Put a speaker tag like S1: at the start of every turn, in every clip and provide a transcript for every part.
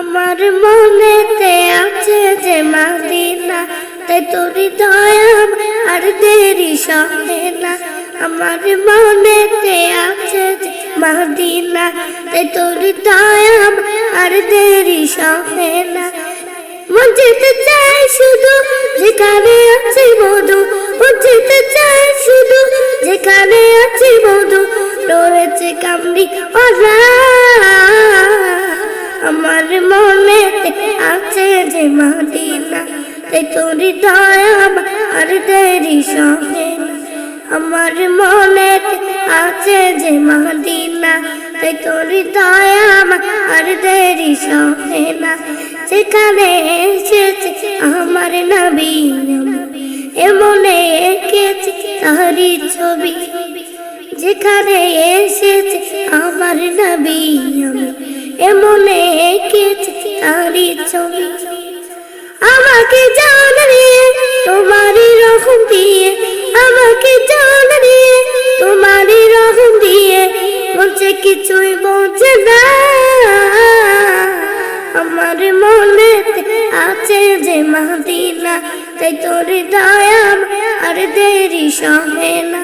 S1: আমার মনেতে আছে যে মাদিনা, তাই তোরি দয়াম আর দেরি সহে না। আমার মনেতে আছে যে মাদিনা, তাই তোরি দয়াম আর দেরি সহে না। মন চাই শুধু, যেখানে আছে মধু। মন চাই শুধু, যেখানে আছে মধু। রয়েছে কামড়ি ওরা আমার মনে আছে যে মাদিনা তাই তোরি দয়াম আর দেরি সহে আমার মনে আছে যে মাদিনা তাই তোরি দয়াম আর দেরি সহে না। যেখানে এসেছে আমার নবী এমনে এঁকেছে তাহারি ছবি। যেখানে এসেছে আমার নবী এমনে এঁকেছে তাহারি ছবি। আমাকে জান রে তোমারই রকম দিয়ে, আমাকে জান রে তোমারই রকম দিয়ে, বলছে কিছুই বলছে না। আমার মনে আছে যে মাদিনা, তাই তোর দয়াম আর দেরি সহে না।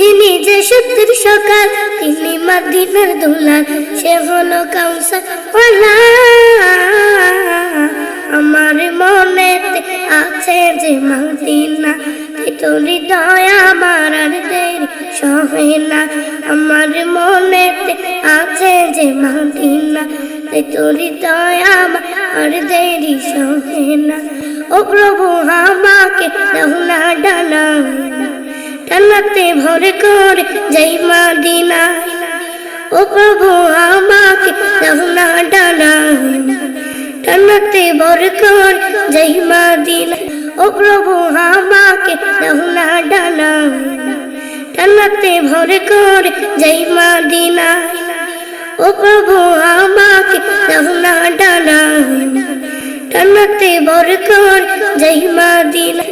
S1: যে সত্যের সকাল তিনি মাদিনার দোলার সে হলো কাউসার আমার মনে আছে যে মাদিনা তোর দয়া আমার আর দেরি সহে না। আমার মনে আছে যে মাদিনা তোর দয়া আমার আর দেরি সহে না। ও প্রভু আমাকে টানাতে ভরে করে যাই মাদিনা ও প্রভু আমাকে দাও না ডানা ভরে করে যাই মাদিনা ও প্রভু আমাকে দাও না ডানা ভরে করে যাই মাদিনা ও প্রভু আমাকে দাও না ডানা ভরে করে যাই মাদিনা